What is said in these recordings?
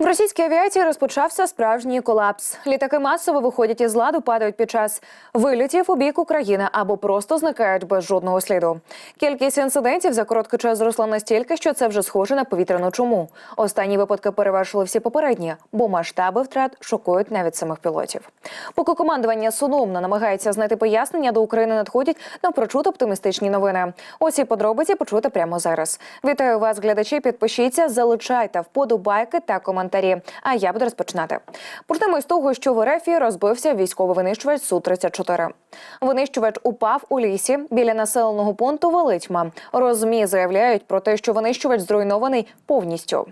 В російській авіації розпочався справжній колапс. Літаки масово виходять із ладу, падають під час вильотів у бік України або просто зникають без жодного сліду. Кількість інцидентів за короткий час зросла настільки, що це вже схоже на повітряну чуму. Останні випадки перевершили всі попередні, бо масштаби втрат шокують навіть самих пілотів. Поки командування сумно намагається знайти пояснення, до України надходять напрочуд оптимістичні новини. Усі подробиці почуєте прямо зараз. Вітаю вас, глядачі. Підпишіться, залишайте вподобайки та коментарі. А я буду розпочинати. Почнемо із того, що в РФ розбився військовий винищувач су 34 Винищувач упав у лісі біля населеного пункту Велитьма. Розмі заявляють про те, що винищувач зруйнований повністю.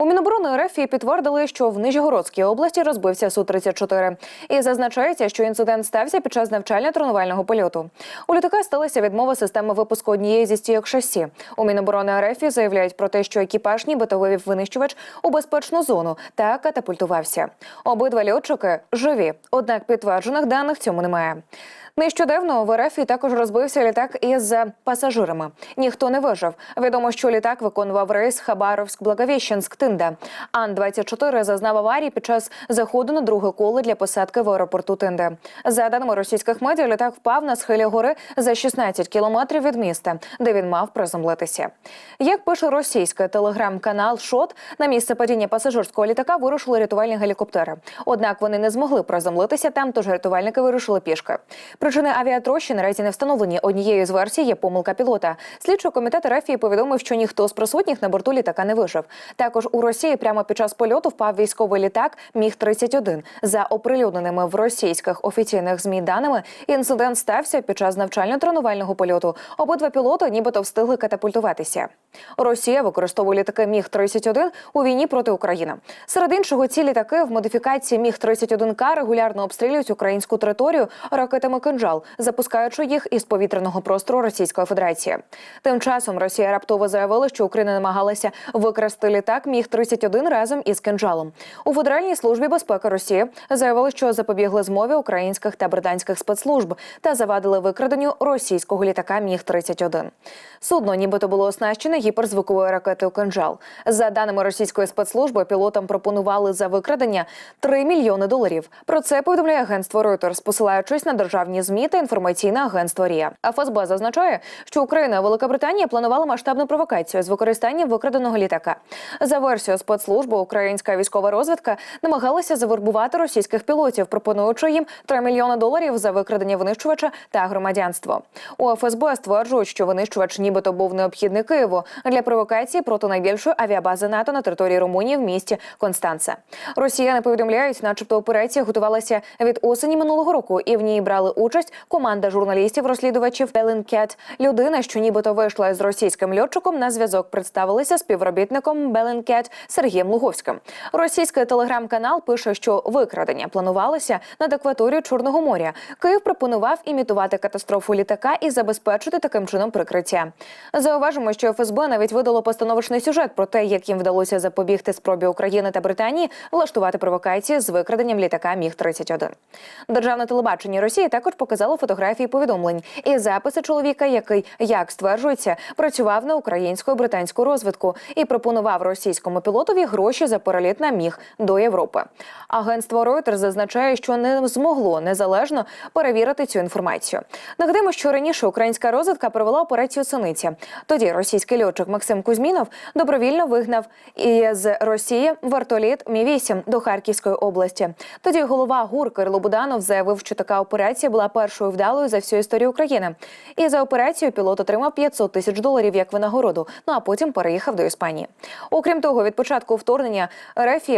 У Міноборони РФ підтвердили, що в Нижегородській області розбився Су-34. І зазначається, що інцидент стався під час навчально-тренувального польоту. У літака сталася відмова системи випуску однієї зі стійок шасі. У Міноборони РФ заявляють про те, що екіпаж нібито вивів винищувач у безпечну зону та катапультувався. Обидва льотчики живі, однак підтверджених даних цьому немає. Нещодавно в РФ також розбився літак із пасажирами. Ніхто не вижив. Відомо, що літак виконував рейс Хабаровськ-Благовіщенськ Тинда. Ан-24 зазнав аварії під час заходу на друге коло для посадки в аеропорту Тинде. За даними російських медіа, літак впав на схилі гори за 16 кілометрів від міста, де він мав приземлитися. Як пише російський телеграм-канал Шот, на місце падіння пасажирського літака вирушили рятувальні гелікоптери. Однак вони не змогли приземлитися там, тож рятувальники вирушили пішки. Причини авіатрощі наразі не встановлені. Однією з версій є помилка пілота. Слідчий комітет РФ повідомив, що ніхто з присутніх на борту літака не вижив. Також у Росії прямо під час польоту впав військовий літак Міг 31 За оприлюдненими в російських офіційних змі даними, інцидент стався під час навчально-тренувального польоту. Обидва пілоти нібито встигли катапультуватися. Росія використовує літаки Міг 31 у війні проти України. Серед іншого, ці літаки в модифікації Міг 31 К регулярно обстрілюють українську територію ракетами кинжал, запускаючи їх із повітряного простору Російської Федерації. Тим часом Росія раптово заявила, що Україна намагалася викрасти літак Міг 31 разом із кинжалом. У Федеральній службі безпеки Росії заявили, що запобігли змові українських та британських спецслужб та завадили викраденню російського літака Міг 31 Судно, нібито було оснащене гіперзвуковою ракетою «Кинжал». За даними російської спецслужби, пілотам пропонували за викрадення 3 мільйони доларів. Про це повідомляє агентство Reuters, посилаючись на державні змі та інформаційне агентство РІА. ФСБ зазначає, що Україна і Велика Британія планували масштабну провокацію з використанням викраденого літака. За версією спецслужби, українська військова розвідка намагалася завербувати російських пілотів, пропонуючи їм 3 мільйони доларів за викрадення винищувача та громадянство. У ФСБ стверджують, що винищувач нібито був необхідний Києву для провокації проти найбільшої авіабази НАТО на території Румунії в місті Констанца. Росіяни повідомляють, начебто операція готувалася від осені минулого року, і в ній брали участь команда журналістів-розслідувачів Беленкет. Людина, що нібито вийшла з російським льотчиком на зв'язок, представилися співробітником Беленкет Сергієм Луговським. Російський телеграм-канал пише, що викрадення планувалося над акваторією Чорного моря. Київ пропонував імітувати катастрофу літака і забезпечити таким чином прикриття. Зауважимо, що ФСБ навіть видало постановочний сюжет про те, як їм вдалося запобігти спробі України та Британії влаштувати провокації з викраденням літака Міг 31 Державне телебачення Росії також показало фотографії повідомлень і записи чоловіка, який, як стверджується, працював на українську і британську розвідку і пропонував російському пілотові гроші за переліт на міг до Європи. Агентство Reuters зазначає, що не змогло незалежно перевірити цю інформацію. Нагадаємо, що раніше українська розвідка провела операцію Синиця. Тоді російський льотчик Максим Кузьмінов добровільно вигнав із Росії вертоліт Мі 8 до Харківської області. Тоді голова ГУР Кирило Буданов заявив, що така операція була першою вдалою за всю історію України. І за операцію пілот отримав 500 тисяч доларів як винагороду. Ну а потім переїхав до Іспанії. Окрім того, від початку вторгнення РФ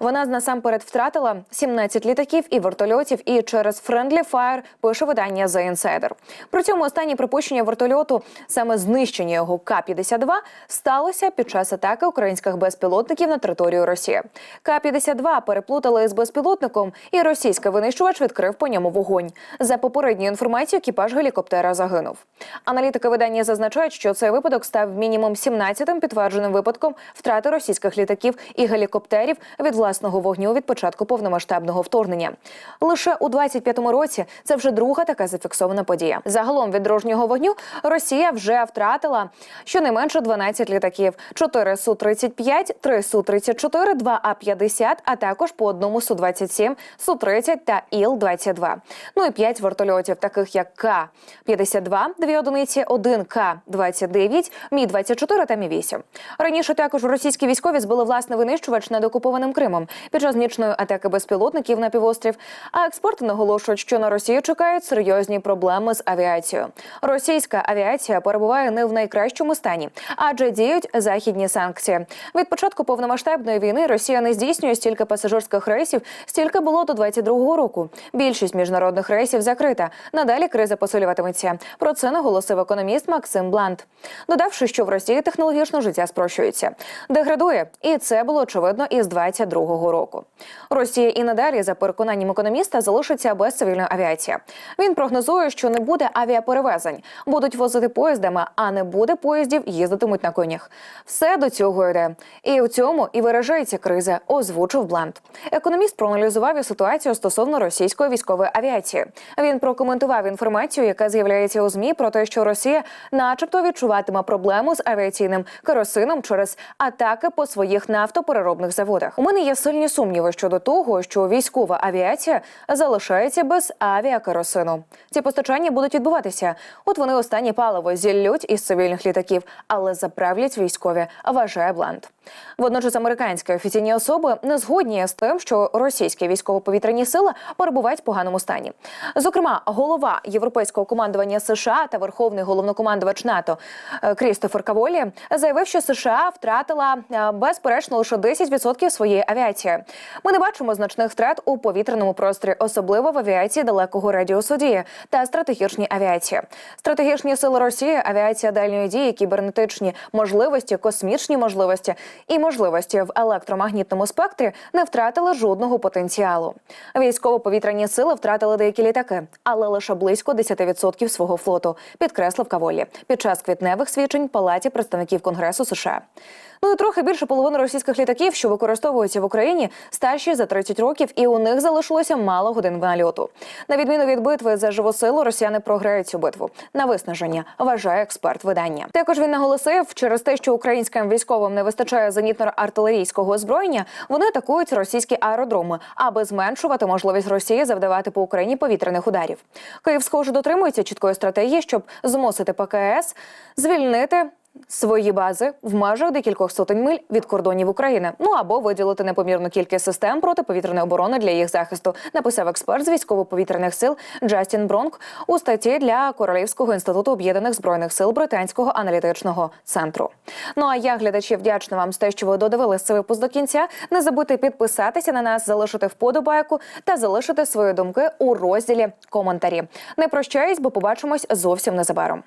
вона насамперед втратила 17 літаків і вертольотів. І через Friendly Fire пише видання The Insider. При цьому останнє припущення вертольоту, саме знищення його К-52, сталося під час атаки українських безпілотників на територію Росії. К-52 переплутали з безпілотником, і російський винищувач відкрив по ньому вогонь. За За попередньою інформацією, екіпаж гелікоптера загинув. Аналітики видання зазначають, що цей випадок став мінімум 17-тим підтвердженим випадком втрати російських літаків і гелікоптерів від власного вогню від початку повномасштабного вторгнення. Лише у 25-му році це вже друга така зафіксована подія. Загалом від дружнього вогню Росія вже втратила щонайменше 12 літаків: 4 су 35 3 су 34 2 а 50 а також по одному су 27 су 30 та іл 22 Ну і 5 вертольотів, таких як К 52 дві одиниці, 1 К 29 Мі 24 та Мі 8 Раніше також російські військові збили власний винищувач над окупованим Кримом під час нічної атаки безпілотників на півострів. А експерти наголошують, що на Росію чекають серйозні проблеми з авіацією. Російська авіація перебуває не в найкращому стані, адже діють західні санкції. Від початку повномасштабної війни Росія не здійснює стільки пасажирських рейсів, стільки було до 22-го року. Більшість міжнародних рейсів закрита. Надалі криза посилюватиметься. Про це наголосив економіст Максим Блант, додавши, що в Росії технологічно життя спрощується, деградує, і це було очевидно із 22-го року. Росія і надалі, за переконанням економіста, залишиться без цивільної авіації. Він прогнозує, що не буде авіаперевезень, будуть возити поїздами, а не буде поїздів, їздитимуть на конях. Все до цього йде. І у цьому і виражається криза, озвучив Блант. Економіст проаналізував і ситуацію стосовно російської військової авіації. Він прокоментував інформацію, яка з'являється у змі про те, що Росія, начебто, відчуватиме проблему з авіаційним керосином через атаки по своїх нафтопереробних заводах. У мене є сильні сумніви щодо того, що військова авіація залишається без авіакеросину. Ці постачання будуть відбуватися. От вони останнє паливо зіллють із цивільних літаків, але заправлять військові. Вважає Блант. Водночас американські офіційні особи не згодні з тим, що російські військово-повітряні сили перебувають в поганому стані. Зокрема, голова європейського командування США та верховний головнокомандувач НАТО е, Крістофер Каволі заявив, що США втратила е, безперечно лише 10% своєї авіації. Ми не бачимо значних втрат у повітряному просторі, особливо в авіації далекого радіусу дії та стратегічній авіації. Стратегічні сили Росії, авіація дальньої дії, кібернетичні можливості, космічні можливості і можливості в електромагнітному спектрі не втратили жодного потенціалу. Військово-повітряні сили втратили деякі літаки, але лише близько 10% свого флоту, підкреслив Каволі під час квітневих свідчень Палаті представників Конгресу США. Ну і трохи більше половини російських літаків, що використовуються в Україні, старші за 30 років, і у них залишилося мало годин нальоту. На відміну від битви за живу силу, росіяни програють цю битву на виснаження, вважає експерт видання. Також він наголосив, через те, що українським військовим не вистачає зенітно-артилерійського озброєння, вони атакують російські аеродроми, аби зменшувати можливість Росії завдавати по Україні повітряних ударів. Київ, схоже, дотримується чіткої стратегії, щоб змусити ПКС звільнити свої бази в межах декількох сотень миль від кордонів України. Ну або виділити непомірну кількість систем протиповітряної оборони для їх захисту, написав експерт з військово-повітряних сил Джастін Бронк у статті для Королівського інституту об'єднаних збройних сил британського аналітичного центру. Ну а я глядачі вдячна вам за те, що ви додивились цей випуск до кінця. Не забудьте підписатися на нас, залишити вподобайку та залишити свої думки у розділі коментарі. Не прощаюсь, бо побачимось зовсім незабаром.